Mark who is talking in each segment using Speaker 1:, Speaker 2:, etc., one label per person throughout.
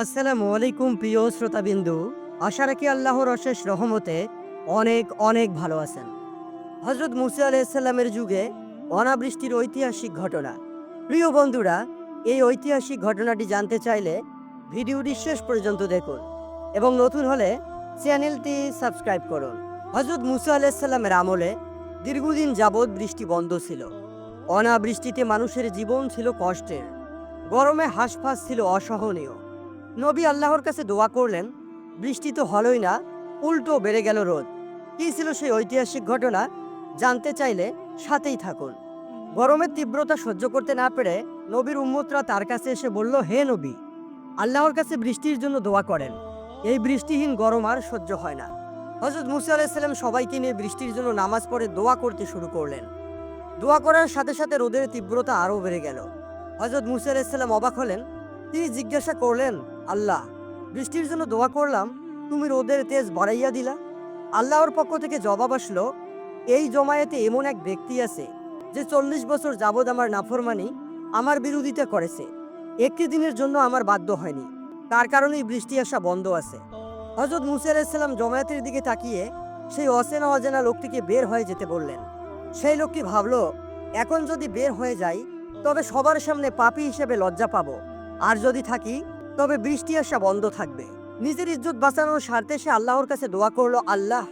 Speaker 1: আসসালামু আলাইকুম প্রিয় শ্রোতাবিন্দু, আশা রাখি আল্লাহর অশেষ রহমতে অনেক অনেক ভালো আছেন। হজরত মুসা আলাইসাল্লামের যুগে অনাবৃষ্টির ঐতিহাসিক ঘটনা। প্রিয় বন্ধুরা, এই ঐতিহাসিক ঘটনাটি জানতে চাইলে ভিডিওটি শেষ পর্যন্ত দেখুন এবং নতুন হলে চ্যানেলটি সাবস্ক্রাইব করুন। হজরত মুসা আলাইসাল্লামের আমলে দীর্ঘদিন যাবৎ বৃষ্টি বন্ধ ছিল। অনাবৃষ্টিতে মানুষের জীবন ছিল কষ্টের। গরমে হাঁসফাঁস ছিল অসহনীয়। নবী আল্লাহর কাছে দোয়া করলেন, বৃষ্টি তো হলোই না, উল্টো বেড়ে গেল রোদ। কী ছিল সেই ঐতিহাসিক ঘটনা, জানতে চাইলে সাথেই থাকুন। গরমের তীব্রতা সহ্য করতে না পেরে নবীর উম্মতরা তার কাছে এসে বলল, হে নবী, আল্লাহর কাছে বৃষ্টির জন্য দোয়া করেন। এই বৃষ্টিহীন গরম আর সহ্য হয় না। হজরত মুসা আলাইসাল্লাম সবাইকে নিয়ে বৃষ্টির জন্য নামাজ পড়ে দোয়া করতে শুরু করলেন। দোয়া করার সাথে সাথে রোদের তীব্রতা আরও বেড়ে গেল। হজরত মুসা আলাইসাল্লাম অবাক হলেন, তিনি জিজ্ঞাসা করলেন আল্লাহ, বৃষ্টির জন্য দোয়া করলাম, তুমি রোদের তেজ বাড়াইয়া দিলা। আল্লাহর পক্ষ থেকে জবাব আসলো, এই জমায়েতে এমন এক ব্যক্তি আছে, যে চল্লিশ বছর যাবৎ আমার নাফরমানি আমার বিরোধিতা করেছে। একটি দিনের জন্য আমার বাধ্য হয়নি। তার কারণেই বৃষ্টি আসা বন্ধ আছে। হজরত মুসা আলাইসাল্লাম জমায়েতের দিকে তাকিয়ে সেই অচেনা অজেনা লোকটিকে বের হয়ে যেতে বললেন। সেই লোকটি ভাবলো, এখন যদি বের হয়ে যাই, তবে সবার সামনে পাপী হিসেবে লজ্জা পাবো। আর যদি থাকি তবে বৃষ্টি আসা বন্ধ থাকবে। নিজের ইজ্জত বাঁচানোর স্বার্থে সে আল্লাহর কাছে দোয়া করল, আল্লাহ,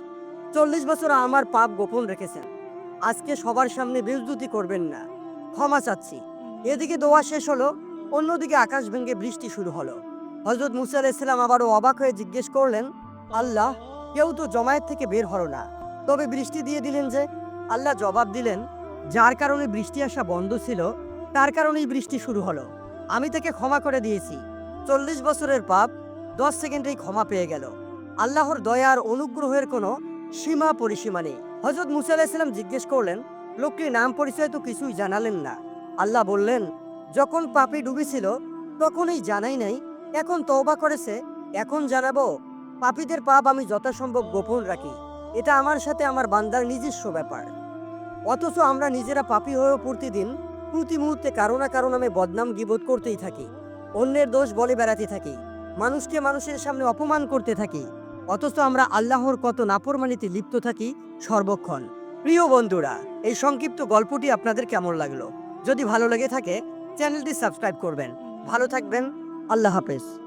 Speaker 1: চল্লিশ বছর আমার পাপ গোপন রেখেছেন। আজকে সবার সামনে বেজদুতি করবেন না। ক্ষমা চাচ্ছি। এদিকে দোয়া শেষ হলো, অন্যদিকে আকাশ ভেঙে বৃষ্টি শুরু হলো। হজরত মুসা আলাইসাল্লাম আবারও অবাক হয়ে জিজ্ঞেস করলেন, আল্লাহ, কেউ তো জমায়েত থেকে বের হলো না। তবে বৃষ্টি দিয়ে দিলেন যে, আল্লাহ জবাব দিলেন, যার কারণে বৃষ্টি আসা বন্ধ ছিল, তার কারণেই বৃষ্টি শুরু হলো। আমি তাকে ক্ষমা করে দিয়েছি। চল্লিশ বছরের পাপ দশ সেকেন্ডেই ক্ষমা পেয়ে গেল। আল্লাহর দয়ার অনুগ্রহের কোনো সীমা পরিসীমা নেই। হজরত মুসা জিজ্ঞেস করলেন, লোকটির নাম পরিচয় তো কিছুই জানালেন না। আল্লাহ বললেন, যখন পাপে ডুবেছিল, তখনই জানাই নাই, এখন তওবা করেছে এখন জানাব, পাপীদের পাপ আমি যথাসম্ভব গোপন রাখি। এটা আমার সাথে আমার বান্দার নিজস্ব ব্যাপার। অথচ আমরা নিজেরা পাপী হয়েও প্রতিদিন প্রতি মুহূর্তে কারও না কারও নামে বদনাম গিবোধ করতেই থাকি। অন্যের দোষ বলে বেড়াতে থাকি। মানুষকে মানুষের সামনে অপমান করতে থাকি। অথচ আমরা আল্লাহর কত নাপরমানিতে লিপ্ত থাকি সর্বক্ষণ। প্রিয় বন্ধুরা, এই সংক্ষিপ্ত গল্পটি আপনাদের কেমন লাগল? যদি ভালো লেগে থাকে, চ্যানেলটি সাবস্ক্রাইব করবেন। ভালো থাকবেন। আল্লাহ হাফেজ।